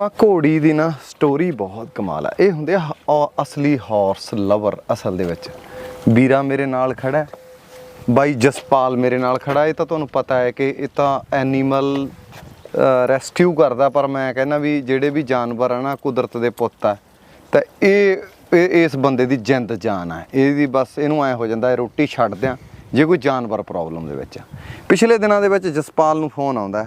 ਆ ਘੋੜੀ ਦੀ ਨਾ ਸਟੋਰੀ ਬਹੁਤ ਕਮਾਲ ਆ। ਇਹ ਹੁੰਦੇ ਆ ਅਸਲੀ ਹਾਰਸ ਲਵਰ ਅਸਲ ਦੇ ਵਿੱਚ। ਵੀਰਾ ਮੇਰੇ ਨਾਲ ਖੜਾ ਹੈ, ਬਾਈ ਜਸਪਾਲ ਮੇਰੇ ਨਾਲ ਖੜਾ ਇਹ ਤਾਂ ਤੁਹਾਨੂੰ ਪਤਾ ਹੈ ਕਿ ਇਹ ਤਾਂ ਐਨੀਮਲ ਰੈਸਕਿਊ ਕਰਦਾ, ਪਰ ਮੈਂ ਕਹਿੰਦਾ ਵੀ ਜਿਹੜੇ ਵੀ ਜਾਨਵਰ ਆ ਨਾ, ਕੁਦਰਤ ਦੇ ਪੁੱਤ ਆ, ਤਾਂ ਇਹ ਇਸ ਬੰਦੇ ਦੀ ਜਿੰਦ ਜਾਨ ਆ। ਇਹਦੀ ਬਸ ਇਹਨੂੰ ਐ ਹੋ ਜਾਂਦਾ ਰੋਟੀ ਛੱਡ ਦਿਆਂ ਜੇ ਕੋਈ ਜਾਨਵਰ ਪ੍ਰੋਬਲਮ ਦੇ ਵਿੱਚ ਆ। ਪਿਛਲੇ ਦਿਨਾਂ ਦੇ ਵਿੱਚ ਜਸਪਾਲ ਨੂੰ ਫੋਨ ਆਉਂਦਾ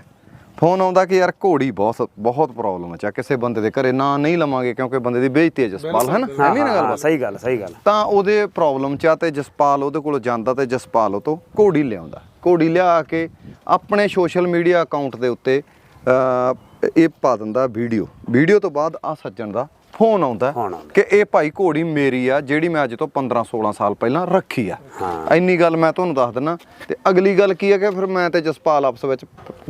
ਫੋਨ ਆਉਂਦਾ ਕਿ ਯਾਰ ਘੋੜੀ ਬਹੁਤ ਬਹੁਤ ਪ੍ਰੋਬਲਮ ਚ ਆ ਕਿਸੇ ਬੰਦੇ ਦੇ ਘਰੇ ਨਾਂ ਨਹੀਂ ਲਵਾਂਗੇ ਕਿਉਂਕਿ ਬੰਦੇ ਦੀ ਬੇਇੱਜ਼ਤੀ ਹੈ ਜਸਪਾਲ ਹੈ ਨਾ? ਹੈ ਨਹੀਂ ਨਾ ਗੱਲ ਹਾਂ, ਸਹੀ ਗੱਲ ਸਹੀ ਗੱਲ। ਤਾਂ ਉਹਦੇ ਪ੍ਰੋਬਲਮ ਚ ਤੇ ਜਸਪਾਲ ਉਹਦੇ ਕੋਲ ਜਾਂਦਾ ਤੇ ਜਸਪਾਲ ਉਹ ਤੋਂ ਘੋੜੀ ਲਿਆਉਂਦਾ। ਘੋੜੀ ਲਿਆ ਕੇ ਆਪਣੇ ਸੋਸ਼ਲ ਮੀਡੀਆ ਅਕਾਊਂਟ ਦੇ ਉੱਤੇ ਇਹ ਪਾ ਦਿੰਦਾ ਵੀਡੀਓ ਵੀਡੀਓ ਤੋਂ ਬਾਅਦ ਆ ਸੱਜਣ ਦਾ ਫੋਨ ਆਉਂਦਾ ਫੋਨ ਆਉਂਦਾ। ਕਿ ਇਹ ਭਾਈ ਘੋੜੀ ਮੇਰੀ ਆ ਜਿਹੜੀ ਮੈਂ ਅੱਜ ਤੋਂ 15 16 ਸਾਲ ਪਹਿਲਾਂ ਰੱਖੀ ਆ। ਇੰਨੀ ਗੱਲ ਮੈਂ ਤੁਹਾਨੂੰ ਦੱਸ ਦਿੰਨਾ। ਤੇ ਅਗਲੀ ਗੱਲ ਕੀ ਹੈ ਕਿ ਫਿਰ ਮੈਂ ਤੇ ਜਸਪਾਲ ਆਪਸ ਵਿੱਚ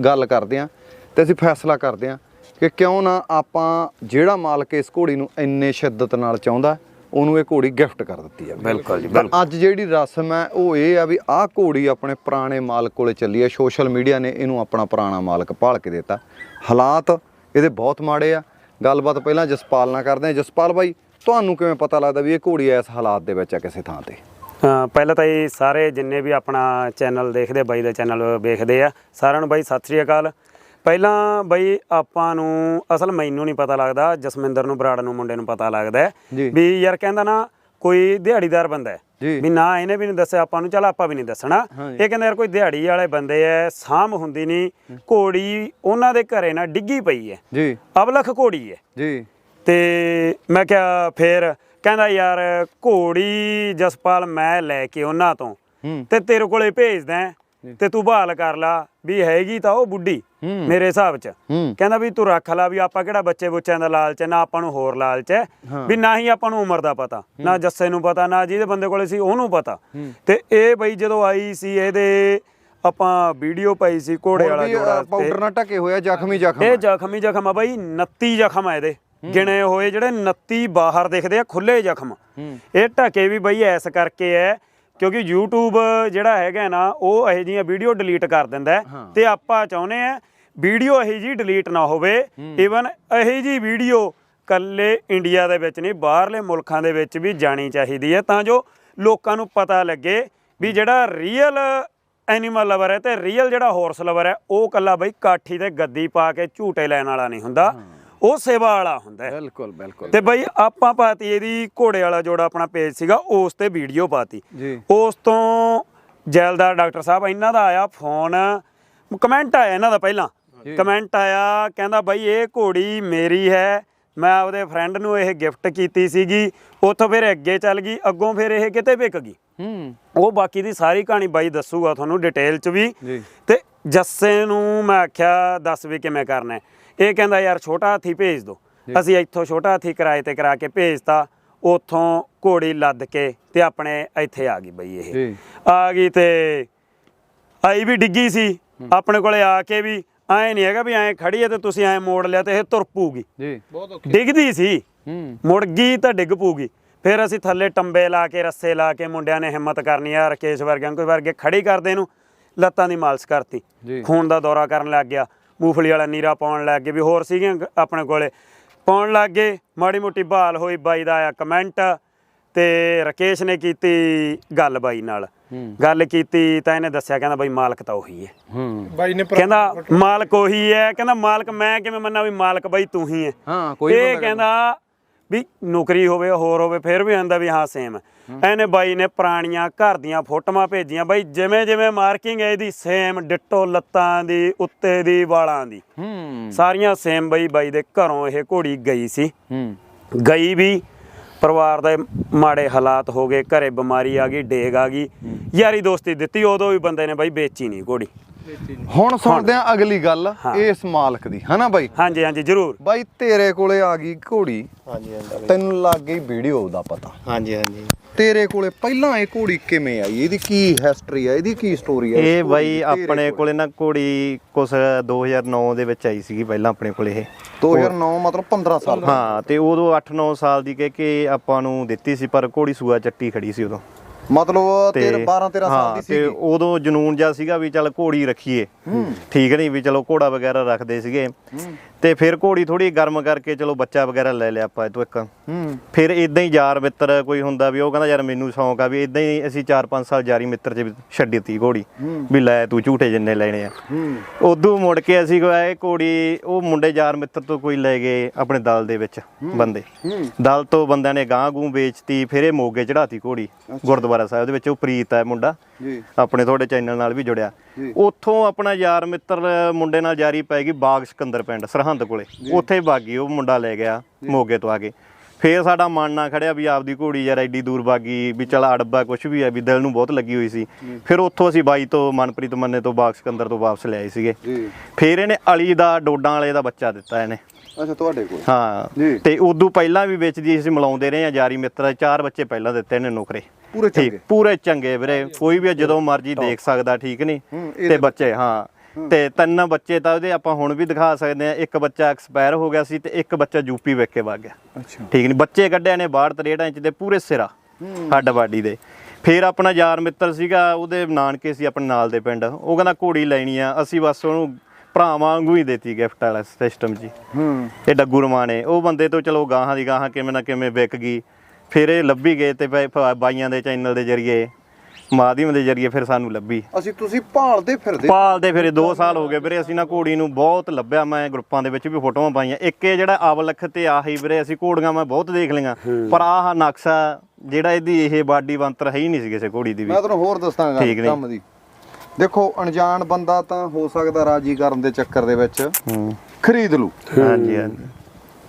ਗੱਲ ਕਰਦੇ ਆ। ਤੇ ਅਸੀਂ ਫੈਸਲਾ ਕਰਦੇ ਆ ਕਿ ਕਿਉਂ ਨਾ ਆਪਾਂ ਜਿਹੜਾ ਮਾਲਕ ਇਸ ਘੋੜੀ ਨੂੰ ਇੰਨੇ ਸ਼ਿੱਦਤ ਨਾਲ ਚਾਹੁੰਦਾ ਉਹਨੂੰ ਇਹ ਘੋੜੀ ਗਿਫਟ ਕਰ ਦਿੱਤੀ ਆ ਬਿਲਕੁਲ ਜੀ ਤਾਂ ਅੱਜ ਜਿਹੜੀ ਰਸਮ ਹੈ ਉਹ ਇਹ ਆ ਵੀ ਆਹ ਘੋੜੀ ਆਪਣੇ ਪੁਰਾਣੇ ਮਾਲਕ ਕੋਲੇ ਚੱਲੀ ਹੈ ਸੋਸ਼ਲ ਮੀਡੀਆ ਨੇ ਇਹਨੂੰ ਆਪਣਾ ਪੁਰਾਣਾ ਮਾਲਕ ਭਾਲ ਕੇ ਦਿੱਤਾ। ਹਾਲਾਤ ਇਹਦੇ ਬਹੁਤ ਮਾੜੇ ਆ। ਗੱਲਬਾਤ ਪਹਿਲਾਂ ਜਸਪਾਲ ਨਾਲ ਕਰਦੇ ਆ ਜਸਪਾਲ ਬਾਈ ਤੁਹਾਨੂੰ ਕਿਵੇਂ ਪਤਾ ਲੱਗਦਾ ਵੀ ਇਹ ਘੋੜੀ ਇਸ ਹਾਲਾਤ ਦੇ ਵਿੱਚ ਆ ਕਿਸੇ ਥਾਂ ਤੇ? ਹਾਂ ਪਹਿਲਾਂ ਤਾਂ ਇਹ ਸਾਰੇ ਜਿੰਨੇ ਵੀ ਆਪਣਾ ਚੈਨਲ ਦੇਖਦੇ ਬਾਈ ਦਾ ਚੈਨਲ ਵੇਖਦੇ ਆ ਸਾਰਿਆਂ ਨੂੰ ਬਾਈ ਸਤਿ ਸ੍ਰੀ ਅਕਾਲ। ਪਹਿਲਾਂ ਬਾਈ ਆਪਾਂ ਨੂੰ ਅਸਲ ਮੈਨੂੰ ਨਹੀਂ ਪਤਾ ਲੱਗਦਾ ਜਸਮਿੰਦਰ ਨੂੰ ਬਰਾੜ ਨੂੰ ਮੁੰਡੇ ਨੂੰ ਪਤਾ ਲੱਗਦਾ। ਵੀ ਯਾਰ ਕਹਿੰਦਾ ਨਾ ਕੋਈ ਦਿਹਾੜੀਦਾਰ ਬੰਦਾ ਹੈ। ਵੀ ਨਾ ਇਹਨੇ ਵੀ ਨਹੀਂ ਦੱਸਿਆ ਆਪਾਂ ਨੂੰ ਚੱਲ ਆਪਾਂ ਵੀ ਨਹੀਂ ਦੱਸਣਾ। ਇਹ ਕਹਿੰਦਾ ਯਾਰ ਕੋਈ ਦਿਹਾੜੀ ਵਾਲੇ ਬੰਦੇ ਐ ਸਾਂਭ ਹੁੰਦੀ ਨਹੀਂ। ਘੋੜੀ ਉਹਨਾਂ ਦੇ ਘਰੇ ਨਾ ਡਿੱਗੀ ਪਈ ਹੈ ਜੀ। ਅਬਲਖ ਘੋੜੀ ਹੈ ਜੀ। ਤੇ ਮੈਂ ਕਿਹਾ ਫੇਰ ਕਹਿੰਦਾ ਯਾਰ ਘੋੜੀ ਜਸਪਾਲ ਮੈਂ ਲੈ ਕੇ ਉਹਨਾਂ ਤੋਂ ਤੇ ਤੇਰੇ ਕੋਲੇ ਭੇਜਦਾ ਤੇ ਤੂੰ ਬਹਾਲ ਕਰ ਲਾ ਵੀ ਹੈਗੀ ਤਾਂ ਉਹ ਬੁੱਢੀ। ਮੇਰੇ ਹਿਸਾਬ 'ਚ। ਕਹਿੰਦਾ ਵੀ ਤੂੰ ਰੱਖ ਲਾ ਵੀ ਆਪਾਂ ਕਿਹੜਾ ਬੱਚੇ ਬੁੱਚਿਆਂ ਦਾ ਲਾਲਚ ਹੈ ਨਾ ਆਪਾਂ ਨੂੰ ਹੋਰ ਲਾਲਚ ਹੈ। ਵੀ ਨਾ ਹੀ ਆਪਾਂ ਨੂੰ ਉਮਰ ਦਾ ਪਤਾ ਨਾ ਜੱਸੇ ਨੂੰ ਪਤਾ ਨਾ ਜਿਹਦੇ ਬੰਦੇ ਕੋਲੇ ਸੀ ਉਹਨੂੰ ਪਤਾ। ਤੇ ਇਹ ਬਈ ਜਦੋਂ ਆਈ ਸੀ ਇਹਦੇ ਆਪਾਂ ਵੀਡੀਓ ਪਾਈ ਸੀ ਘੋੜੇ ਵਾਲਾ ਜੋੜਾ ਤੇ ਪਾਊਡਰ ਨਾਲ ਢਕੇ ਹੋਇਆ ਜ਼ਖਮੀ ਜ਼ਖਮ ਇਹ ਜ਼ਖਮੀ ਜ਼ਖਮ ਆ ਬਾਈ 29 ਜ਼ਖਮ ਆ ਇਹਦੇ। ਗਿਣੇ ਹੋਏ ਜਿਹੜੇ 29 ਬਾਹਰ ਦਿਖਦੇ ਆ ਖੁੱਲੇ ਜ਼ਖਮ। ਇਹ ਢਕੇ ਵੀ ਬਈ ਐਸ ਕਰਕੇ ਐ ਕਿਉਂਕਿ YouTube ਜਿਹੜਾ ਹੈਗਾ ਨਾ ਉਹ ਇਹੋ ਜਿਹੀਆਂ ਵੀਡੀਓ ਡਿਲੀਟ ਕਰ ਦਿੰਦਾ। ਤੇ ਆਪਾਂ ਚਾਹੁੰਦੇ ਆ ਵੀਡੀਓ ਇਹੋ ਜੀ ਡਿਲੀਟ ਨਾ ਹੋਵੇ। ਈਵਨ ਇਹੋ ਜੀ ਵੀਡੀਓ ਕੱਲੇ ਇੰਡੀਆ ਦੇ ਵਿੱਚ ਨਹੀਂ ਬਾਹਰਲੇ ਮੁਲਕਾਂ ਦੇ ਵਿੱਚ ਵੀ ਜਾਣੀ ਚਾਹੀਦੀ ਹੈ ਤਾਂ ਜੋ ਲੋਕਾਂ ਨੂੰ ਪਤਾ ਲੱਗੇ ਵੀ ਜਿਹੜਾ ਰੀਅਲ ਐਨੀਮਲ ਲਵਰ ਹੈ ਤੇ ਰੀਅਲ ਜਿਹੜਾ ਹਾਰਸ ਲਵਰ ਹੈ ਉਹ ਕੱਲਾ ਬਈ ਕਾਠੀ ਤੇ ਗੱਦੀ ਪਾ ਕੇ ਝੂਟੇ ਲੈਣ ਵਾਲਾ ਨਹੀਂ ਹੁੰਦਾ। ਉਹ ਸੇਵਾ ਵਾਲਾ ਹੁੰਦਾ ਹੈ। ਬਿਲਕੁਲ ਬਿਲਕੁਲ। ਤੇ ਬਈ ਆਪਾਂ ਪਾਤੀ ਇਹਦੀ ਘੋੜੇ ਵਾਲਾ ਜੋੜਾ ਆਪਣਾ ਪੇਜ ਸੀਗਾ ਉਸ ਤੇ ਵੀਡੀਓ ਪਾਤੀ। ਉਸ ਤੋਂ ਜੈਲਦਾਰ ਡਾਕਟਰ ਸਾਹਿਬ ਇਹਨਾਂ ਦਾ ਆਇਆ ਫੋਨ ਕਮੈਂਟ ਆਇਆ ਇਹਨਾਂ ਦਾ ਪਹਿਲਾਂ। ਕਮੈਂਟ ਆਇਆ ਕਹਿੰਦਾ ਬਈ ਇਹ ਘੋੜੀ ਮੇਰੀ ਹੈ ਮੈਂ ਆਪਦੇ ਫਰੈਂਡ ਨੂੰ ਇਹ ਗਿਫਟ ਕੀਤੀ ਸੀਗੀ ਉੱਥੋਂ ਫਿਰ ਅੱਗੇ ਚੱਲ ਗਈ ਅੱਗੋਂ ਫਿਰ ਇਹ ਕਿਤੇ ਵਿਕ ਗਈ। ਹੂੰ। ਉਹ ਬਾਕੀ ਦੀ ਸਾਰੀ ਕਹਾਣੀ ਬਾਈ ਦੱਸੂਗਾ ਤੁਹਾਨੂੰ ਡਿਟੇਲ ਚ ਵੀ। ਤੇ ਜੱਸੇ ਨੂੰ ਮੈਂ ਆਖਿਆ ਦੱਸ ਵੀ ਕਿਵੇਂ ਕਰਨਾ ਹੈ। ਇਹ ਕਹਿੰਦਾ ਯਾਰ ਛੋਟਾ ਹਾਥੀ ਭੇਜ ਦਿਓ ਅਸੀਂ ਇੱਥੋਂ ਛੋਟਾ ਹਾਥੀ ਕਿਰਾਏ ਤੇ ਕਰਾ ਕੇ ਭੇਜਤਾ। ਉੱਥੋਂ ਘੋੜੀ ਲੱਦ ਕੇ ਤੇ ਆਪਣੇ ਇੱਥੇ ਆ ਗਈ ਬਈ ਇਹ। ਆ ਗਈ ਤੇ ਆਈ ਵੀ ਡਿੱਗੀ ਸੀ। ਆਪਣੇ ਕੋਲੇ ਆ ਕੇ ਵੀ ਐ ਨਹੀਂ ਹੈਗਾ ਵੀ ਐ ਖੜੀ ਹੈ ਤੇ ਤੁਸੀਂ ਐ ਮੋੜ ਲਿਆ ਤੇ ਇਹ ਤੁਰ ਪੂਗੀ ਜੀ। ਡਿੱਗਦੀ ਸੀ। ਹੂੰ। ਮੁੜ ਗਈ ਤਾਂ ਡਿੱਗ ਪੂਗੀ ਫਿਰ ਅਸੀਂ ਥੱਲੇ ਟੰਬੇ ਲਾ ਕੇ ਰੱਸੇ ਲਾ ਕੇ ਮੁੰਡਿਆਂ ਨੇ ਹਿੰਮਤ ਕਰਨੀ ਆ ਰਕੇਸ਼ ਵਰਗਿਆਂ ਕੋਈ ਵਰਗੇ ਖੜੀ ਕਰਦੇ ਨੂੰ ਲੱਤਾਂ ਦੀ ਮਾਲਸ਼ ਕਰਤੀ। ਖੂਨ ਦਾ ਦੌਰਾ ਕਰਨ ਲੱਗ ਗਿਆ। ਮੂੰਗਫਲੀ ਵਾਲਾ ਨੀਰਾ ਪਾਉਣ ਲੱਗ ਗਏ ਵੀ ਹੋਰ ਸੀਗੀਆਂ ਆਪਣੇ ਕੋਲੇ। ਪਾਉਣ ਲੱਗ ਗਏ ਮਾੜੀ ਮੋਟੀ ਬਹਾਲ ਹੋਈ ਬਾਈ ਦਾ ਆਇਆ ਕਮੈਂਟ ਤੇ ਰਕੇਸ਼ ਨੇ ਕੀਤੀ ਗੱਲ ਬਾਈ ਨਾਲ। ਗੱਲ ਕੀਤੀ ਤਾਂ ਇਹਨੇ ਦੱਸਿਆ ਕਹਿੰਦਾ ਬਾਈ ਮਾਲਕ ਤਾਂ ਉਹੀ ਹੈ। ਹੂੰ। ਬਾਈ ਨੇ ਕਹਿੰਦਾ ਮਾਲਕ ਉਹੀ ਹੈ ਕਹਿੰਦਾ ਮਾਲਕ ਮੈਂ ਕਿਵੇਂ ਮੰਨਾਂ ਵੀ ਮਾਲਕ ਬਾਈ ਤੂੰ ਹੀ ਹੈ। ਹਾਂ ਕੋਈ ਇਹ ਕਹਿੰਦਾ ਵੀ ਨੌਕਰੀ ਹੋਵੇ ਹੋਰ ਹੋਵੇ ਫਿਰ ਵੀ ਆਂਦਾ ਵੀ ਹਾਂ ਸੇਮ ਇਹਨੇ ਬਾਈ ਨੇ ਪੁਰਾਣੀਆਂ ਘਰ ਦੀਆਂ ਫੋਟੋਆਂ ਭੇਜੀਆਂ। ਬਾਈ ਜਿਵੇਂ ਜਿਵੇਂ ਮਾਰਕਿੰਗ ਹੈ ਇਹਦੀ ਸੇਮ ਡਿੱਟੋ ਲੱਤਾਂ ਦੀ ਉੱਤੇ ਦੀ ਵਾਲਾਂ ਦੀ। ਸਾਰੀਆਂ ਸੇਮ ਬਾਈ ਬਾਈ ਦੇ ਘਰੋਂ ਇਹ ਘੋੜੀ ਗਈ ਸੀ। ਗਈ ਵੀ ਪਰਿਵਾਰ ਦੇ ਮਾੜੇ ਹਾਲਾਤ ਹੋ ਗਏ ਘਰੇ ਬਿਮਾਰੀ ਆ ਗਈ ਡੇਗ ਆ ਗਈ। ਯਾਰੀ ਦੋਸਤੀ ਦਿੱਤੀ ਉਦੋਂ ਵੀ ਬੰਦੇ ਨੇ ਬਾਈ ਵੇਚੀ ਨਹੀਂ ਘੋੜੀ। ਹੁਣ ਸੁਣਦੇ ਆ ਅਗਲੀ ਗੱਲ। ਇਸ ਮਾਲਕ ਦੀ। ਹਨਾ ਬਾਈ? ਹਾਂਜੀ ਹਾਂਜੀ ਜ਼ਰੂਰ। ਬਾਈ ਤੇਰੇ ਕੋਲੇ ਆ ਗਈ ਘੋੜੀ। ਹਾਂਜੀ ਹਾਂਜੀ ਤੈਨੂੰ ਲੱਗ ਗਈ ਵੀਡੀਓ ਦਾ ਪਤਾ। ਹਾਂਜੀ ਹਾਂਜੀ। ਤੇਰੇ ਕੋਲੇ ਪਹਿਲਾਂ ਇਹ ਘੋੜੀ ਕਿਵੇਂ ਆਈ? ਇਹਦੀ ਕੀ ਹਿਸਟਰੀ ਆ? ਇਹਦੀ ਕੀ ਸਟੋਰੀ ਆ? ਇਹ ਬਾਈ ਆਪਣੇ ਕੋਲੇ। ਨਾ ਘੋੜੀ ਕੁਛ 2009 ਦੇ ਵਿੱਚ ਆਈ ਸੀਗੀ ਪਹਿਲਾਂ ਆਪਣੇ ਕੋਲੇ ਇਹ। 2009 ਮਤਲਬ 15 ਸਾਲ ਹਾਂ ਤੇ ਉਦੋਂ 8-9 ਸਾਲ ਦੀ ਕਹਿ ਕੇ ਆਪਾਂ ਨੂੰ ਦਿੱਤੀ ਸੀ ਪਰ ਘੋੜੀ ਸੂਆ ਚੱਟੀ ਖੜੀ ਸੀ ਉਦੋਂ। ਮਤਲਬ ਤੇ 13 12 13 ਸਾਲ ਦੀ ਹਾਂ, ਤੇ ਸੀ ਉਦੋਂ ਜਨੂਨ ਜਾ ਸੀਗਾ ਵੀ ਚੱਲ ਘੋੜੀ ਰੱਖੀਏ। ਠੀਕ ਨਹੀਂ ਵੀ ਚਲੋ ਘੋੜਾ ਵਗੈਰਾ ਰੱਖਦੇ ਸੀਗੇ। ਤੇ ਫਿਰ ਘੋੜੀ ਥੋੜੀ ਗਰਮ ਕਰਕੇ ਚਲੋ ਬੱਚਾ ਵਗੈਰਾ ਲੈ ਲਿਆ ਆਪਾਂ ਇਹ ਤੋਂ ਇੱਕ। ਹੂੰ। ਫਿਰ ਇਦਾਂ ਹੀ ਯਾਰ ਮਿੱਤਰ ਕੋਈ ਹੁੰਦਾ ਵੀ ਉਹ ਕਹਿੰਦਾ ਯਾਰ ਮੈਨੂੰ ਸ਼ੌਂਕ ਆ ਵੀ ਇਦਾਂ ਹੀ ਅਸੀਂ 4-5 ਸਾਲ ਯਾਰੀ ਮਿੱਤਰ ਚ ਛੱਡੀ ਤੀ ਘੋੜੀ। ਵੀ ਲੈ ਤੂੰ ਝੂਟੇ ਜਿੰਨੇ ਲੈਣੇ ਆ। ਹੂੰ। ਉਦੋਂ ਮੁੜ ਕੇ ਅਸੀਂ ਕੋਈ ਇਹ ਘੋੜੀ ਉਹ ਮੁੰਡੇ ਯਾਰ ਮਿੱਤਰ ਤੋਂ ਕੋਈ ਲੈ ਗਏ ਆਪਣੇ ਦਲ ਦੇ ਵਿੱਚ ਬੰਦੇ। ਦਲ ਤੋਂ ਬੰਦਿਆਂ ਨੇ ਗਾਂ ਗੂੰ ਵੇਚਤੀ ਫਿਰ ਇਹ ਮੋਗੇ ਚੜਾਤੀ ਘੋੜੀ ਗੁਰਦੁਆਰਾ ਸਾਹਿਬ ਦੇ ਵਿੱਚ ਉਹ ਪ੍ਰੀਤ ਹੈ ਮੁੰਡਾ। ਜੀ। ਆਪਣੇ ਤੁਹਾਡੇ ਚੈਨਲ ਨਾਲ ਵੀ ਜੁੜਿਆ। ਉੱਥੋਂ ਆਪਣਾ ਯਾਰ ਮਿੱਤਰ ਮੁੰਡੇ ਨਾਲ ਜਾਰੀ ਪੈ ਗਈ ਬਾਗ ਸਿਕੰਦਰ ਪਿੰਡ ਸਰਹੰਦ ਕੋਲੇ। ਉੱਥੇ ਬਾਗੀ ਉਹ ਮੁੰਡਾ ਲੈ ਗਿਆ ਮੋਗੇ ਤੋਂ ਆ ਕੇ। ਫੇਰ ਸਾਡਾ ਮਨ ਨਾ ਖੜਿਆ ਵੀ ਆਪਦੀ ਘੋੜੀ ਯਾਰ ਐਡੀ ਦੂਰ ਬਾਗੀ ਵੀ ਚਲ ਅੜਬਾ ਕੁਝ ਵੀ ਹੈ ਵੀ ਦਿਲ ਨੂੰ ਬਹੁਤ ਲੱਗੀ ਹੋਈ ਸੀ। ਫਿਰ ਉੱਥੋਂ ਅਸੀਂ ਬਾਈ ਤੋਂ ਮਨਪ੍ਰੀਤ ਮੰਨੇ ਤੋਂ ਬਾਗ ਸਿਕੰਦਰ ਤੋਂ ਵਾਪਸ ਲਿਆਏ ਸੀਗੇ। ਫੇਰ ਇਹਨੇ ਅਲੀ ਦਾ ਡੋਡਾਂ ਵਾਲੇ ਦਾ ਬੱਚਾ ਦਿੱਤਾ ਇਹਨੇ। ਅੱਛਾ ਤੁਹਾਡੇ ਕੋਲ। ਹਾਂ। ਤੇ ਉਦੋਂ ਪਹਿਲਾਂ ਵੀ ਵੇਚਦੀ ਅਸੀਂ ਮਿਲਾਉਂਦੇ ਰਹੇ ਆ ਜਾਰੀ ਮਿੱਤਰ ਚਾਰ ਬੱਚੇ ਪਹਿਲਾਂ ਦਿੱਤੇ ਇਹਨੇ ਨੁਕਰੇ। ਪੂਰੇ ਚੰਗੇ? ਪੂਰੇ ਚੰਗੇ ਵੀਰੇ। ਕੋਈ ਵੀ ਜਦੋਂ ਮਰਜ਼ੀ ਦੇਖ ਸਕਦਾ ਠੀਕ ਨਹੀਂ? ਤੇ ਬੱਚੇ ਹਾਂ। ਤੇ ਤਿੰਨ ਬੱਚੇ ਤਾਂ ਉਹਦੇ ਆਪਾਂ ਹੁਣ ਵੀ ਦਿਖਾ ਸਕਦੇ ਆ ਇੱਕ ਬੱਚਾ ਐਕਸਪਾਇਰ ਹੋ ਗਿਆ ਸੀ ਤੇ ਇੱਕ ਬੱਚਾ ਯੂਪੀ ਵੇਖ ਕੇ ਵਗ ਗਿਆ। ਅੱਛਾ। ਠੀਕ ਨਹੀਂ ਬੱਚੇ ਕੱਢਿਆ ਨੇ 62 63 ਇੰਚ ਦੇ ਪੂਰੇ ਸਿਰਾ ਹੱਡ ਬਾਡੀ ਦੇ। ਫਿਰ ਆਪਣਾ ਯਾਰ ਮਿੱਤਰ ਸੀਗਾ ਉਹਦੇ ਨਾਨਕੇ ਸੀ ਆਪਣੇ ਨਾਲ ਦੇ ਪਿੰਡ। ਉਹ ਕਹਿੰਦਾ ਘੋੜੀ ਲੈਣੀ ਆ ਅਸੀਂ ਬਸ ਉਹਨੂੰ ਭਰਾ ਵਾਂਗੂ ਹੀ ਦੇਤੀ ਗਿਫਟ ਵਾਲਾ ਸਿਸਟਮ ਜੀ। ਹੂੰ। ਇਹ ਡੱਗੂ ਰਮਾਣੇ ਉਹ ਬੰਦੇ ਤੋਂ ਚਲੋ ਗਾਹਾਂ ਦੀ ਗਾਹਾਂ ਕਿਵੇਂ ਨਾ ਕਿਵੇਂ ਵਿਕ ਗਈ। ਫਿਰ ਇਹ ਲੱਭੀ ਗਏ ਤੇ ਬਾਈਆਂ ਦੇ ਚੈਨਲ ਦੇ ਜ਼ਰੀਏ ਮਾਧਿਅਮ ਦੇ ਜ਼ਰੀਏ ਫਿਰ ਸਾਨੂੰ ਲੱਭੀ। ਅਸੀਂ ਤੁਸੀਂ ਭਾਲਦੇ ਫਿਰਦੇ। ਪਾਲਦੇ ਫਿਰ 2 ਸਾਲ ਹੋ ਗਏ ਵੀਰੇ ਅਸੀਂ ਨਾ ਘੋੜੀ ਨੂੰ ਬਹੁਤ ਲੱਭਿਆ ਮੈਂ ਗਰੁੱਪਾਂ ਦੇ ਵਿੱਚ ਵੀ ਫੋਟੋਆਂ ਪਾਈਆਂ। ਇੱਕ ਇਹ ਜਿਹੜਾ ਅਵਲਖ ਤੇ ਆਹੀ ਵੀਰੇ ਅਸੀਂ ਘੋੜੀਆਂ ਮੈਂ ਬਹੁਤ ਦੇਖ ਲਈਆਂ। ਪਰ ਆਹ ਨਕਸ਼ਾ ਜਿਹੜਾ ਇਹਦੀ ਇਹ ਬਾਡੀ ਬੰਤਰ ਹੈ ਹੀ ਨਹੀਂ ਸੀ ਕਿਸੇ ਘੋੜੀ ਦੀ ਵੀ। ਮੈਂ ਤੁਹਾਨੂੰ ਹੋਰ ਦੱਸਾਂਗਾ ਠੀਕ। ਕੰਮ ਦੀ। ਦੇਖੋ ਅਣਜਾਣ ਬੰਦਾ ਤਾਂ ਹੋ ਸਕਦਾ ਰਾਜੀ ਕਰਨ ਦੇ ਚੱਕਰ ਦੇ ਵਿੱਚ। ਖਰੀਦ ਲੂ ਹਾਂਜੀ ਹਾਂਜੀ।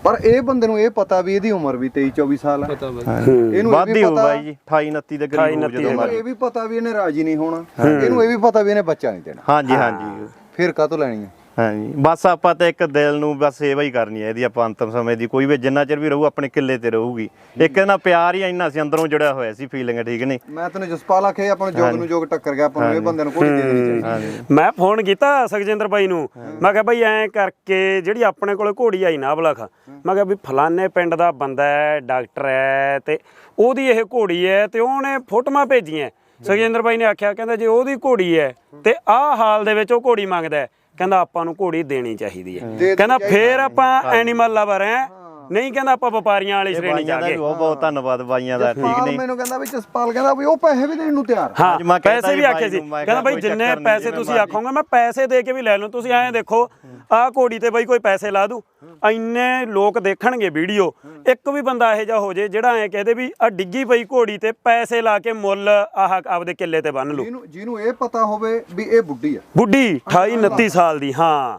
ਪਰ ਇਹ ਬੰਦੇ ਨੂੰ ਇਹ ਪਤਾ ਵੀ ਇਹਦੀ ਉਮਰ ਵੀ 23 24 ਸਾਲ ਹੈ। ਇਹਨੂੰ ਇਹ ਵਾਧੀ ਵੀ ਹੋ ਪਤਾ ਬਾਈ ਜੀ 28 29 ਦੇ ਕਰੀਬ 28, ਜਦੋਂ ਇਹਨੂੰ ਮਰਜ਼ੀ। ਇਹ ਵੀ ਪਤਾ ਵੀ ਇਹਨੇ ਰਾਜੀ ਨਹੀਂ ਹੋਣਾ। ਇਹਨੂੰ ਇਹ ਵੀ ਪਤਾ ਵੀ ਇਹਨੇ ਬੱਚਾ ਨਹੀਂ ਦੇਣਾ। ਹਾਂਜੀ ਹਾਂਜੀ। ਫਿਰ ਕਾਹਤੋਂ ਲੈਣੀ ਹੈ ਹਾਂਜੀ। ਬਸ ਆਪਾਂ ਤਾਂ ਇੱਕ ਦਿਲ ਨੂੰ ਬਸ ਸੇਵਾ ਹੀ ਕਰਨੀ ਹੈ ਇਹਦੀ ਆਪਾਂ ਅੰਤਮ ਸਮੇਂ ਦੀ। ਕੋਈ ਵੀ ਜਿੰਨਾ ਚਿਰ ਵੀ ਰਹੂ ਆਪਣੇ ਕਿੱਲੇ ਤੇ ਰਹੂਗੀ। ਇੱਕ ਇਹਨਾਂ ਪਿਆਰ ਹੀ ਇੰਨਾ ਸੀ ਅੰਦਰੋਂ ਜੁੜਿਆ ਹੋਇਆ ਸੀ ਫੀਲਿੰਗ ਠੀਕ ਨਹੀਂ? ਮੈਂ ਤੈਨੂੰ ਜਸਪਾਲ ਆਖੇ ਆਪਾਂ ਨੂੰ ਜੋਗ ਨੂੰ ਜੋਗ ਟੱਕਰ ਗਿਆ ਆਪਾਂ ਨੂੰ ਇਹ ਬੰਦੇ ਨੂੰ ਕੋਈ ਦੇ ਦੇਣੀ ਚਾਹੀਦੀ। ਮੈਂ ਫੋਨ ਕੀਤਾ ਸੁਖਜਿੰਦਰ ਬਾਈ ਨੂੰ। ਮੈਂ ਕਿਹਾ ਬਾਈ ਐਂ ਕਰਕੇ ਜਿਹੜੀ ਆਪਣੇ ਕੋਲੇ ਘੋੜੀ ਆਈ ਨਾ ਬਲਖ ਮੈਂ ਕਿਹਾ ਵੀ ਫਲਾਣੇ ਪਿੰਡ ਦਾ ਬੰਦਾ ਹੈ ਡਾਕਟਰ ਹੈ ਤੇ ਉਹਦੀ ਇਹ ਘੋੜੀ ਹੈ ਤੇ ਉਹਨੇ ਫੋਟੋਆਂ ਭੇਜੀਆਂ। ਸੁਖਜਿੰਦਰ ਬਾਈ ਨੇ ਆਖਿਆ ਕਹਿੰਦਾ ਜੇ ਉਹਦੀ ਘੋੜੀ ਹੈ ਤੇ ਆਹ ਹਾਲ ਦੇ ਵਿੱਚ ਉਹ ਘੋੜੀ ਮੰਗਦਾ ਹੈ, ਕਹਿੰਦਾ ਆਪਾਂ ਨੂੰ ਘੋੜੀ ਦੇਣੀ ਚਾਹੀਦੀ ਹੈ। ਕਹਿੰਦਾ ਫੇਰ ਆਪਾਂ ਐਨੀਮਲ ਲਵਰ ਹੈ। ਨਹੀਂ ਕਹਿੰਦਾ ਆਪਾਂ ਵਪਾਰੀਆਂ ਵਾਲੀ ਸ਼੍ਰੇਣੀ ਕੇ ਵੀ ਬਹੁਤ ਬਹੁਤ ਧੰਨਵਾਦ ਬਾਈਆਂ ਦਾ ਠੀਕ ਨਹੀਂ? ਮੈਨੂੰ ਕਹਿੰਦਾ ਵੀ ਜਸਪਾਲ ਕਹਿੰਦਾ ਵੀ ਉਹ ਪੈਸੇ ਵੀ ਦੇਣ ਨੂੰ ਤਿਆਰ ਹਾਂ ਪੈਸੇ ਵੀ ਆਖੇ ਸੀ। ਕਹਿੰਦਾ ਕਿਹਾ ਬਾਈ ਜਿੰਨੇ ਪੈਸੇ ਤੁਸੀਂ। ਆਖੋਗੇ ਮੈਂ ਪੈਸੇ ਦੇ ਕੇ ਵੀ ਲੈ ਲਵਾਂ ਤੁਸੀਂ ਐਂ ਦੇਖੋ ਆਹ ਘੋੜੀ ਤੇ ਬਾਈ ਕੋਈ ਪੈਸੇ ਲਾ ਦੂ ਇੰਨੇ ਲੋਕ ਦੇਖਣਗੇ ਵੀਡੀਓ। ਇੱਕ ਵੀ ਬੰਦਾ ਇਹੋ ਜਿਹਾ ਹੋ ਜੇ ਜਿਹੜਾ ਐਂ ਕਹਦੇ ਵੀ ਆ ਡਿੱਗੀ ਪਈ ਘੋੜੀ ਤੇ ਪੈਸੇ ਲਾ ਕੇ ਮੁੱਲ ਆਹ ਆਪਦੇ ਕਿੱਲੇ ਤੇ ਬੰਨ ਲੂ ਜਿਹਨੂੰ ਜਿਹਨੂੰ ਇਹ ਪਤਾ ਹੋਵੇ ਵੀ ਇਹ ਬੁੱਢੀ ਆ। ਬੁੱਢੀ 28 29 ਸਾਲ ਦੀ ਹਾਂ।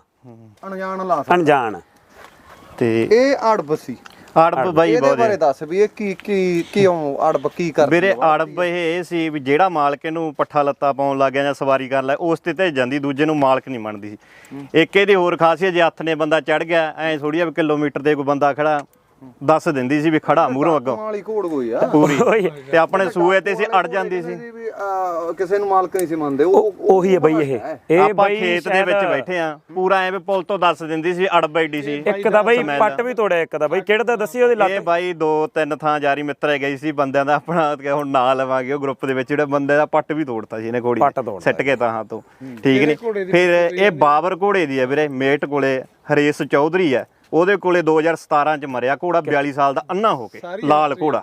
ਅਣਜਾਣ ਲਾ ਸਕਦਾ ਅਣਜਾਣ। ਤੇ ਇਹ ਅੜਬ ਸੀ। ਅੜਬ ਬਾਈ ਇਹਦੇ ਬਾਰੇ ਦੱਸ ਵੀ ਇਹ ਕੀ ਕੀ ਕਿਉਂ ਅੜਬ ਕੀ ਕਰਦੀ ਵੀਰੇ? ਅੜਬ ਇਹ ਇਹ ਸੀ ਵੀ ਜਿਹੜਾ ਮਾਲਕ ਇਹਨੂੰ ਪੱਠਾ ਲੱਤਾ ਪਾਉਣ ਲੱਗ ਗਿਆ ਜਾਂ ਸਵਾਰੀ ਕਰਨ ਲੱਗ ਉਸ ਤੇ ਤੇ ਜਾਂਦੀ ਦੂਜੇ ਨੂੰ ਮਾਲਕ ਨਹੀਂ ਮੰਨਦੀ। ਸੀ ਇੱਕ ਇਹਦੀ ਹੋਰ ਖਾਸੀਅਤ ਜੇ ਹੱਥ ਨੇ ਬੰਦਾ ਚੜ ਗਿਆ ਐ ਥੋੜੀ ਆ ਕਿਲੋਮੀਟਰ ਤੇ ਕੋਈ ਬੰਦਾ ਖੜਾ। ਦੱਸ ਦਿੰਦੀ ਸੀ ਵੀ ਖੜਾ ਮੂਹਰੋਂ ਅੱਗੋਂ। ਵਾਲੀ ਘੋੜ ਹੋਈ ਆ। ਪੂਰੀ। ਓਏ ਤੇ ਆਪਣੇ ਸੂਏ ਤੇ ਸੀ ਅੜ ਜਾਂਦੀ ਸੀ। ਵੀ ਆ, ਕਿਸੇ ਨੂੰ ਮਾਲਕ ਨਹੀਂ ਸੀ ਮੰਨਦੇ ਉਹ ਉਹ- ਉਹੀ ਹੈ ਬਈ ਇਹ। ਇਹ ਆਪਾਂ ਬਾਈ ਖੇਤ ਦੇ ਵਿੱਚ ਸ਼ਾਇਦ- ਬੈਠੇ ਆ ਪੂਰਾ ਐਵੇਂ ਪੁਲ ਤੋਂ ਦੱਸ ਦਿੰਦੀ ਸੀ ਅੜਬ ਐਡੀ ਸੀ। ਇੱਕ ਤਾਂ ਬਾਈ ਸਮੈਲ। ਪੱਟ ਵੀ ਤੋੜਿਆ ਇੱਕ ਤਾਂ ਬਾਈ ਕਿਹੜਾ ਤਾਂ ਦੱਸੀ ਉਹਦੀ ਇਹ ਲੱਤ ਬਾਈ ਦੋ ਤਿੰਨ ਥਾਂ ਜਾਰੀ ਮਿੱਤਰ ਗਈ ਸੀ ਬੰਦਿਆਂ ਦਾ ਆਪਣਾ ਕਿ ਹੁਣ ਨਾਂ ਲਵਾਂਗੇ ਉਹ ਗਰੁੱਪ ਦੇ ਵਿੱਚ ਜਿਹੜੇ ਬੰਦੇ ਦਾ ਪੱਟ ਵੀ ਤੋੜਤਾ ਸੀ ਇਹਨੇ ਘੋੜੀ ਪੱਟ ਨੇ। ਤੋੜਤਾ। ਸਿੱਟ ਕੇ ਤਾਂ ਤੋਂ। ਠੀਕ ਨਹੀਂ ਫਿਰ ਇਹ ਬਾਬਰ ਘੋੜੇ ਦੀ ਹੈ ਵੀਰੇ ਮੇਟ ਕੋਲੇ ਹਰੇਸ਼ ਚੌਧਰੀ ਹੈ ਉਹਦੇ ਕੋਲੇ 2017 ਚ ਮਰਿਆ ਘੋੜਾ 42 ਸਾਲ ਦਾ ਅੰਨਾ ਹੋ ਕੇ ਲਾਲ ਘੋੜਾ।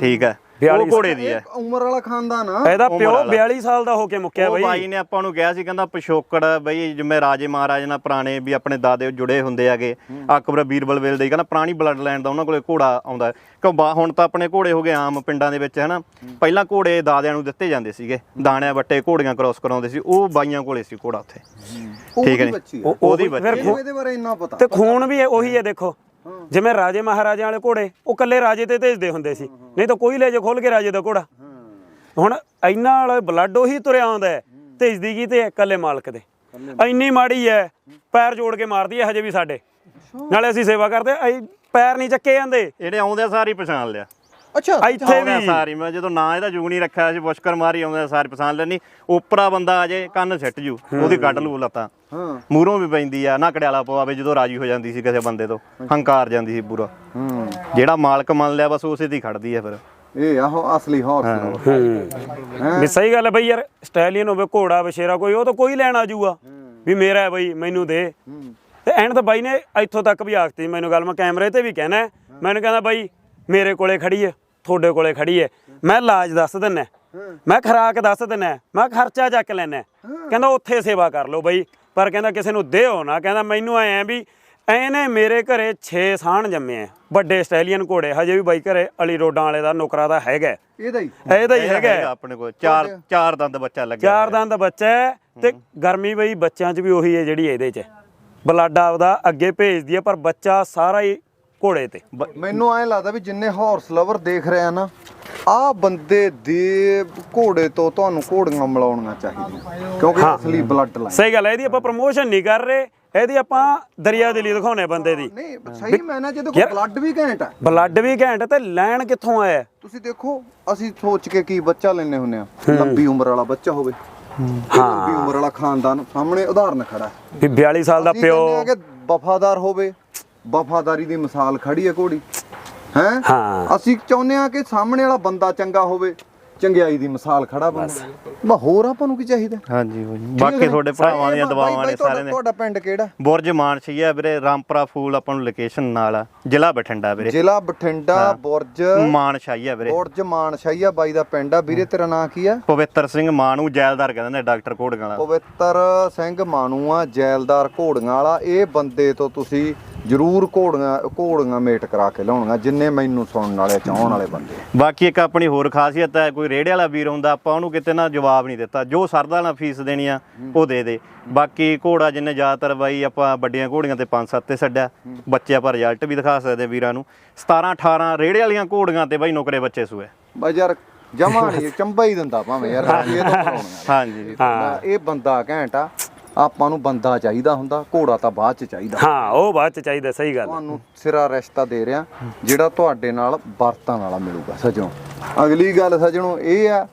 ਠੀਕ ਹੈ। ਉਹ ਘੋੜੇ ਦੀ ਹੈ। ਉਮਰ ਵਾਲਾ ਖਾਨਦਾਨ ਆ। ਇਹਦਾ ਪਿਓ ਵਾਲਾ। 42 ਸਾਲ ਦਾ ਹੋ ਕੇ ਮੁੱਕਿਆ ਉਹ ਬਾਈ। ਬਾਈ ਨੇ ਆਪਾਂ ਨੂੰ ਕਿਹਾ ਸੀ ਕਹਿੰਦਾ ਪਿਛੋਕੜ ਬਈ ਜਿਵੇਂ ਰਾਜੇ ਮਹਾਰਾਜ ਨਾਲ ਪੁਰਾਣੇ ਵੀ ਆਪਣੇ ਦਾਦੇ ਜੁੜੇ ਹੁੰਦੇ ਆਗੇ ਅਕਬਰ ਬੀਰਬਲ ਵੇਲ ਦੇ ਕਹਿੰਦਾ ਪੁਰਾਣੀ ਬਲੱਡ ਲਾਈਨ ਦਾ ਉਹਨਾਂ ਕੋਲੇ ਘੋੜਾ ਆਉਂਦਾ। ਕਿਉਂ ਬਾ ਹੁਣ ਤਾਂ ਆਪਣੇ ਘੋੜੇ ਹੋ ਗਏ ਆਮ ਪਿੰਡਾਂ ਦੇ ਵਿੱਚ ਹਨਾ। ਪਹਿਲਾਂ ਘੋੜੇ ਦਾਦਿਆਂ ਨੂੰ ਦਿੱਤੇ ਜਾਂਦੇ ਸੀਗੇ। ਦਾਣਿਆਂ ਵੱਟੇ ਘੋੜੀਆਂ ਕ੍ਰਾਸ ਕਰਾਉਂਦੇ ਸੀ। ਉਹ ਬਾਈਆਂ ਕੋਲੇ ਸੀ ਘੋੜਾ ਉੱਥੇ। ਠੀਕ ਹੈ ਉਹਦੀ? ਬੱਚੀ ਫਿਰ ਇਹਦੇ ਬਾਰੇ ਇੰਨਾ ਪਤਾ। ਤੇ ਖੂਨ ਵੀ ਉਹੀ ਹੈ ਦੇਖੋ। ਜਿਵੇਂ ਰਾਜੇ ਮਹਾਰਾਜਿਆਂ ਵਾਲੇ ਘੋੜੇ ਉਹ ਕੱਲੇ ਰਾਜੇ ਤੇ ਭੇਜਦੇ ਹੁੰਦੇ ਸੀ। ਨਹੀਂ ਤਾਂ ਕੋਈ ਲੈ ਜੇ ਖੋਲ ਕੇ ਰਾਜੇ ਦਾ ਘੋੜਾ। ਹੁਣ ਇੰਨਾ ਵਾਲਾ ਬਲੱਡ ਉਹੀ ਤੁਰਿਆ ਆਉਂਦਾ ਹੈ ਭੇਜਦੀ ਕੀ ਤੇ ਹੈ? ਕੱਲੇ ਮਾਲਕ ਦੇ। ਇੰਨੀ ਮਾੜੀ ਹੈ ਪੈਰ ਜੋੜ ਕੇ ਮਾਰਦੀ ਹੈ ਹਜੇ ਵੀ ਸਾਡੇ। ਨਾਲੇ ਅਸੀਂ ਸੇਵਾ ਕਰਦੇ ਅਸੀਂ ਪੈਰ ਨਹੀਂ ਚੱਕੇ ਜਾਂਦੇ। ਇਹਨੇ ਆਉਂਦਿਆਂ ਸਾਰੀ ਪਛਾਣ ਲਿਆ। ਅੱਛਾ ਇੱਥੇ ਵੀ। ਸਾਰੀ ਮੈਂ ਜਦੋਂ ਨਾਂ ਇਹਦਾ ਜੂਗਣੀ ਰੱਖਿਆ ਸੀ ਪੁਸ਼ਕਰ ਮਾਰੀ ਆਉਂਦਿਆਂ ਸਾਰੀ ਪਛਾਣ ਲੈਣੀ ਉਪਰਾ ਬੰਦਾ ਆ ਜੇ ਕੰਨ ਸਿੱਟ ਜੂ ਉਹਦੀ ਕੱਢ ਲੂ ਲੱਤਾਂ। ਹਾਂ। ਮੂਹਰੋਂ ਵੀ ਪੈਂਦੀ ਆ ਨਾ ਕੜਿਆਲਾ ਪਵਾਵੇ ਜਦੋਂ ਰਾਜੀ ਹੋ ਜਾਂਦੀ ਸੀ ਕਿਸੇ ਬੰਦੇ ਤੋਂ ਹੰਕਾਰ ਜਾਂਦੀ ਸੀ ਪੂਰਾ। ਹੂੰ। ਜਿਹੜਾ ਮਾਲਕ ਮੰਨ ਲਿਆ ਬਸ ਉਸੇ ਦੀ ਖੜਦੀ ਆ ਫਿਰ। ਇਹ ਆਹੋ ਅਸਲੀ ਹਾਰਸ ਵੀ ਸਹੀ ਗੱਲ ਹੈ ਬਈ ਯਾਰ ਸਟੈਲੀਅਨ ਹੋਵੇ ਘੋੜਾ ਬਸ਼ੇਰਾ ਕੋਈ ਉਹ ਤਾਂ ਕੋਈ ਲੈਣ ਆ ਜਾਊਗਾ। ਵੀ ਮੇਰਾ ਹੈ ਬਈ ਮੈਨੂੰ ਦੇ। ਤੇ ਐਨ ਤਾਂ ਬਾਈ ਨੇ ਇੱਥੋਂ ਤੱਕ ਵੀ ਆਖਤੀ ਮੈਨੂੰ ਗੱਲ ਮੈਂ ਕੈਮਰੇ ਤੇ ਵੀ ਕਹਿਣਾ। ਮੈਨੂੰ ਕਹਿੰਦਾ ਬਾਈ ਮੇਰੇ ਕੋਲੇ ਖੜੀ ਹੈ। ਤੁਹਾਡੇ ਕੋਲੇ ਖੜੀ ਹੈ ਮੈਂ ਇਲਾਜ ਦੱਸ ਦਿੰਨਾ ਮੈਂ ਖਰਾਕ ਦੱਸ ਦਿੰਨਾ ਮੈਂ ਖਰਚਾ ਚੱਕ ਲੈਣਾ ਕਹਿੰਦਾ ਉੱਥੇ ਸੇਵਾ ਕਰ ਲਓ ਬਾਈ। ਪਰ ਕਹਿੰਦਾ ਕਿਸੇ ਨੂੰ ਦਿਓ ਨਾ। ਕਹਿੰਦਾ ਮੈਨੂੰ ਐ ਵੀ ਐਨੇ ਮੇਰੇ ਘਰੇ 6 ਸਾਣ ਜੰਮੇ ਆ। ਵੱਡੇ ਆਸਟ੍ਰੇਲੀਅਨ ਘੋੜੇ। ਹਜੇ ਵੀ ਬਾਈ ਘਰੇ ਅਲੀ ਰੋਡਾਂ ਵਾਲੇ ਦਾ ਨੁਕਰਾ ਦਾ ਹੈਗਾ। ਇਹਦਾ ਹੀ। ਇਹਦਾ ਹੀ ਹੈਗਾ। ਆਪਣੇ ਕੋਲ। ਚਾਰ ਚਾਰ ਦੰਦ ਬੱਚਾ ਲੱਗਿਆ ਚਾਰ ਦੰਦ ਬੱਚਾ ਤੇ ਗਰਮੀ ਬਈ ਬੱਚਿਆਂ 'ਚ ਵੀ ਉਹੀ ਹੈ ਜਿਹੜੀ ਇਹਦੇ 'ਚ। ਬਲੱਡ ਆਪਦਾ ਅੱਗੇ ਭੇਜਦੀ ਹੈ ਪਰ ਬੱਚਾ ਸਾਰਾ ਹੀ ਘੋੜੇ ਤੇ। ਮੈਨੂੰ ਐਂ ਲੱਗਦਾ ਵੀ ਜਿੰਨੇ ਹਾਰਸ ਲਵਰ ਦੇਖ ਰਹੇ ਆ ਨਾ ਆ ਬੰਦੇ ਦੇ ਘੋੜੇ ਤੋਂ ਤੁਹਾਨੂੰ ਘੋੜੀਆਂ ਮਿਲਾਉਣੀਆਂ ਚਾਹੀਦੀਆਂ ਕਿਉਂਕਿ ਅਸਲੀ ਬਲੱਡ ਲਾਈਨ ਸਹੀ ਗੱਲ ਹੈ ਇਹਦੀ ਆਪਾਂ ਪ੍ਰਮੋਸ਼ਨ ਨਹੀਂ ਕਰ ਰਹੇ ਇਹਦੀ ਆਪਾਂ ਦਰਿਆ ਦਿਲੀ ਦਿਖਾਉਣੇ ਬੰਦੇ ਦੀ। ਨਹੀਂ ਸਹੀ ਮੈਂ ਨਾ ਜਦੋਂ ਬਲੱਡ ਵੀ ਘੈਂਟ ਆ। ਬਲੱਡ ਵੀ ਘੈਂਟ ਤੇ ਲੈਣ ਕਿੱਥੋਂ ਆਇਆ? ਤੁਸੀਂ ਦੇਖੋ ਅਸੀਂ ਸੋਚ ਕੇ ਕੀ ਬੱਚਾ ਲੈਨੇ ਹੁੰਨੇ ਆ ਲੰਬੀ ਉਮਰ ਵਾਲਾ ਬੱਚਾ ਹੋਵੇ। ਹਾਂ। ਲੰਬੀ ਉਮਰ ਵਾਲਾ ਖਾਨਦਾਨ ਸਾਹਮਣੇ ਉਦਾਹਰਨ ਖੜਾ ਹੈ। ਵੀ 42 ਸਾਲ ਦਾ ਪਿਓ। ਵਫਾਦਾਰ ਹੋਵੇ ਵਫਾਦਾਰੀ ਦੀ ਮਿਸਾਲ ਖੜੀ ਹੈ ਘੋੜੀ। ਹੈ? ਹਾਂ। ਅਸੀਂ ਚਾਹੁੰਦੇ ਆ ਕਿ ਸਾਹਮਣੇ ਵਾਲਾ ਬੰਦਾ ਚੰਗਾ ਹੋਵੇ ਚੰਗਿਆਈ ਦੀ ਮਿਸਾਲ ਖੜਾ ਬਣੇ ਬਾ ਹੋਰ ਆਪਾਂ ਨੂੰ ਕੀ ਚਾਹੀਦਾ? ਹਾਂਜੀ ਬਾਕੀ ਤੁਹਾਡੇ ਭਰਾਵਾਂ ਦੀਆਂ ਦੁਆਵਾਂ ਨੇ ਸਾਰਿਆਂ ਦੇ। ਤੁਹਾਡਾ ਪਿੰਡ ਕਿਹੜਾ? ਬੁਰਜ ਮਾਨਸ਼ੀਆ ਵੀਰੇ ਰਾਮਪੁਰਾ ਫੂਲ ਆਪਾਂ ਨੂੰ ਲੋਕੇਸ਼ਨ ਨਾਲ ਆ। ਜ਼ਿਲ੍ਹਾ ਬਠਿੰਡਾ ਵੀਰੇ। ਜ਼ਿਲ੍ਹਾ ਬਠਿੰਡਾ ਬੁਰਜ। ਮਾਨਸ਼ਾਹੀਆ ਵੀਰੇ। ਬੁਰਜ ਮਾਨਸ਼ਾਹੀਆ ਬਾਈ ਦਾ ਪਿੰਡ ਆ। ਵੀਰੇ ਤੇਰਾ ਨਾਂ ਕੀ ਆ? ਪਵਿੱਤਰ ਸਿੰਘ ਮਾਨੂ ਜੈਲਦਾਰ ਕਹਿੰਦੇ ਨੇ ਡਾਕਟਰ ਕੋੜਗਾਂ ਵਾਲਾ। ਪਵਿੱਤਰ ਸਿੰਘ ਮਾਨੂ ਆ ਜੈਲਦਾਰ ਘੋੜੀਆਂ ਵਾਲਾ। ਇਹ ਬੰਦੇ ਤੋਂ ਤੁਸੀਂ ਜ਼ਰੂਰ ਘੋੜੀਆਂ ਘੋੜੀਆਂ ਮੇਟ ਕਰਾ ਕੇ ਲਿਆਉਣੀਆਂ ਜਿੰਨੇ ਮੈਨੂੰ ਸੁਣਨ ਵਾਲੇ ਚਾਹਣ ਵਾਲੇ ਬੰਦੇ। ਆ। ਬਾਕੀ ਇੱਕ ਆਪਣੀ ਹੋਰ ਖਾਸੀਅਤ ਹੈ ਕੋਈ ਰੇੜੇ ਵਾਲਾ ਵੀਰ ਹੁੰਦਾ ਆਪਾਂ ਉਹਨੂੰ ਕਿਤੇ ਨਾ ਜਵਾਬ ਨਹੀਂ ਦਿੱਤਾ। ਜੋ ਸਰਦਾ ਨਾਲ ਫੀਸ ਦੇਣੀ ਆ ਉਹ ਦੇ ਦੇ। ਬਾਕੀ ਘੋੜਾ ਜਿੰਨੇ ਜ਼ਿਆਦਾਤਰ ਬਾਈ ਆਪਾਂ ਵੱਡੀਆਂ ਘੋੜੀਆਂ ਤੇ 5-7 ਤੇ ਛੱਡਿਆ। ਬੱਚੇ ਆਪਾਂ ਰਿਜ਼ਲਟ ਵੀ ਦਿਖਾ ਸਕਦੇ ਵੀਰਾਂ ਨੂੰ। 17-18 ਰੇੜੇ ਵਾਲੀਆਂ ਘੋੜੀਆਂ ਤੇ ਬਾਈ ਨੁਕਰੇ ਬੱਚੇ ਸੂਏ। ਬਈ ਯਾਰ ਜਮਾ ਨਹੀਂ ਚੰਬਾ ਹੀ ਦਿੰਦਾ ਭਾਵੇਂ ਯਾਰ ਇਹ ਤਾਂ ਹਾਂਜੀ। ਹਾਂ। ਇਹ ਬੰਦਾ ਘੈਂਟ ਆ। ਆਪਾਂ ਨੂੰ ਬੰਦਾ ਚਾਹੀਦਾ ਹੁੰਦਾ ਘੋੜਾ ਤਾਂ ਬਾਅਦ ਚ ਚਾਹੀਦਾ। ਹਾਂ ਉਹ ਬਾਅਦ ਚ ਚਾਹੀਦਾ ਸਹੀ ਗੱਲ ਤੁਹਾਨੂੰ ਸਿਰਾ ਰਿਸ਼ਤਾ ਦੇ ਰਿਹਾ ਜਿਹੜਾ ਤੁਹਾਡੇ ਨਾਲ ਵਰਤਾਂ ਵਾਲਾ ਮਿਲੂਗਾ ਸਜਣੋ। ਅਗਲੀ ਗੱਲ ਸਜਣੋ ਇਹ ਆ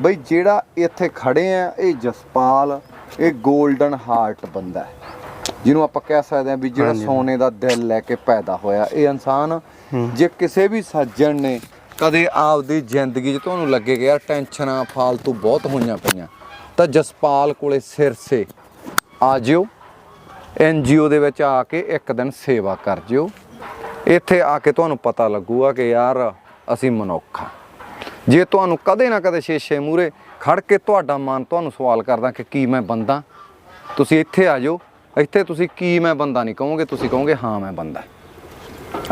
ਬਈ ਜਿਹੜਾ ਇੱਥੇ ਖੜੇ ਆ ਇਹ ਜਸਪਾਲ ਇਹ 골ਡਨ ਹਾਰਟ ਬੰਦਾ ਹੈ। ਜਿਹਨੂੰ ਆਪਾਂ ਕਹਿ ਸਕਦੇ ਆ ਵੀ ਜਿਹੜਾ ਸੋਨੇ ਦਾ ਦਿਲ ਲੈ ਕੇ ਪੈਦਾ ਹੋਇਆ ਇਹ ਇਨਸਾਨ ਜੇ ਕਿਸੇ ਵੀ ਸੱਜਣ ਨੇ ਕਦੇ ਆਪਦੀ ਜ਼ਿੰਦਗੀ 'ਚ ਤੁਹਾਨੂੰ ਲੱਗੇ ਕਿ ਯਾਰ ਟੈਨਸ਼ਨਾਂ ਫਾਲਤੂ ਬਹੁਤ ਹੋਈਆਂ ਪਈਆਂ ਤਾਂ ਜਸਪਾਲ ਕੋਲੇ ਸਿਰਸੇ ਆ ਜਿਓ। ਐਨਜੀਓ ਦੇ ਵਿੱਚ ਆ ਕੇ ਇੱਕ ਦਿਨ ਸੇਵਾ ਕਰ ਜਿਓ। ਇੱਥੇ ਆ ਕੇ ਤੁਹਾਨੂੰ ਪਤਾ ਲੱਗੂਗਾ ਕਿ ਯਾਰ ਅਸੀਂ ਮਨੁੱਖ ਆ। ਜੇ ਤੁਹਾਨੂੰ ਕਦੇ ਨਾ ਕਦੇ ਸ਼ੀਸ਼ੇ ਮੂਰੇ ਖੜ ਕੇ ਤੁਹਾਡਾ ਮਨ ਤੁਹਾਨੂੰ ਸਵਾਲ ਕਰਦਾ ਕਿ ਕੀ ਮੈਂ ਬੰਦਾ? ਤੁਸੀਂ ਇੱਥੇ ਆ ਜਾਓ। ਇੱਥੇ ਤੁਸੀਂ ਕੀ ਮੈਂ ਬੰਦਾ ਨਹੀਂ ਕਹੋਗੇ, ਤੁਸੀਂ ਕਹੋਗੇ, ਹਾਂ, ਮੈਂ ਬੰਦਾ।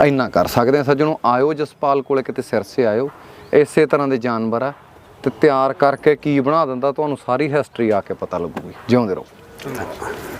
ਇੰਨਾ ਕਰ ਸਕਦੇ ਆ ਸੱਜਣੋ। ਆਇਓ ਜਸਪਾਲ ਕੋਲੇ ਕਿਤੇ ਸਿਰਸੇ ਆਇਓ। ਇਸੇ ਤਰ੍ਹਾਂ ਦੇ ਜਾਨਵਰ ਆ। ਤੇ ਤਿਆਰ ਕਰਕੇ ਕੀ ਬਣਾ ਦਿੰਦਾ, ਤੁਹਾਨੂੰ ਸਾਰੀ ਹਿਸਟਰੀ ਆ ਕੇ ਪਤਾ ਲੱਗੂਗੀ। ਜਿਉਂਦੇ ਰਹੋ। 真的。